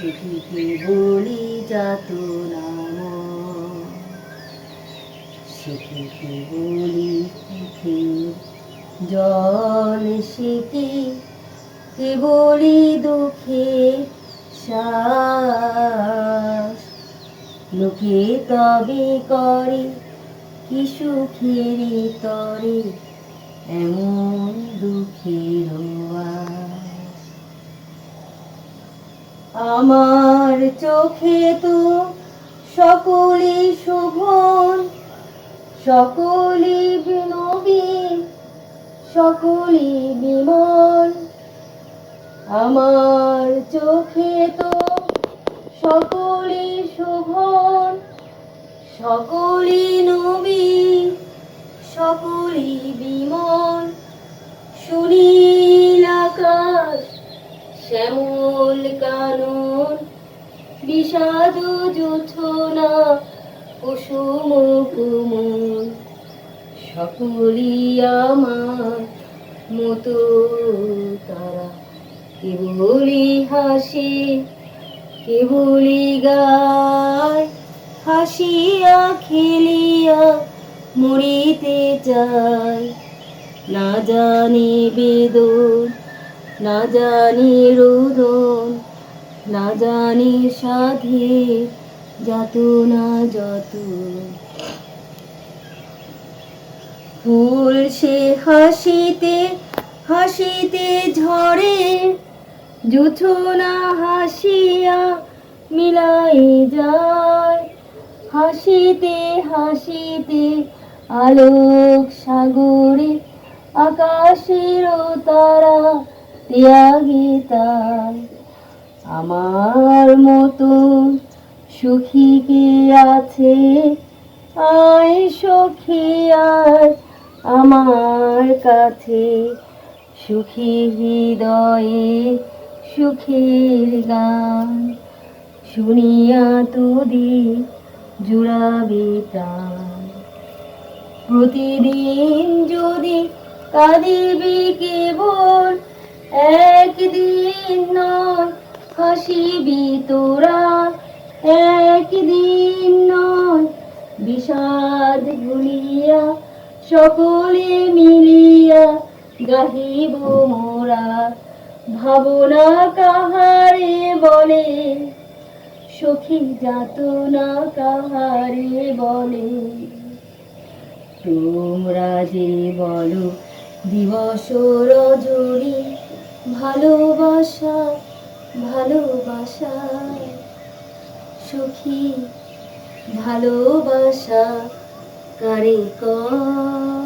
সেটিকে বলি যাত নাম সেটিকে বলি মুখের জল সেটি কে বলি দুঃখে শ্বাস লোকে তবে করে কি সুখের তরে এমন দুঃখের আমার চোখে তো সকলে শোভন সকলে নবীন সকলে বিমল। আমার চোখে তো সকলে শোভন সকলে নবী সকলে বিমল। সুনীল আকাশ, শ্যামল কানন বিষাদ জোছনা কুসুম কুমল সকলি আমার মতো তারা। কেবলি হাসি কেবলি গায়। হাসিয়া খেলিয়া মরিতে চায়। না জানি বেদন, না জানি রোদন। না জানি সাধে, যত না যত। ফুল সে হাসিতে হাসিতে ঝরে জুথোনা হাসিয়া মিলাই যায়। হাসিতে হাসিতে আলোক সাগরে, আকাশের তারা ত্যাগে তাই আমার মতো সুখী কে আছে? আয় সখী, আয় আমার কাছে। সুখী হৃদয়ে সুখীর গান শুনিয়া তুদি জুড়াবে প্রাণ। প্রতিদিন যদি কাঁদিবি কেবল, একদিন নয় হাসিবি তোরা একদিন নয়। বিষাদ ভুলিয়া সকলে মিলিয়া গাহিব মোরা। ভাবনা কাহারে বলে? সখী যাতনা কাহারে বলে? তোমরা যে বলো, দিবস রজনী ভালোবাসা ভালোবাসা সুখী ভালোবাসা কারে কর?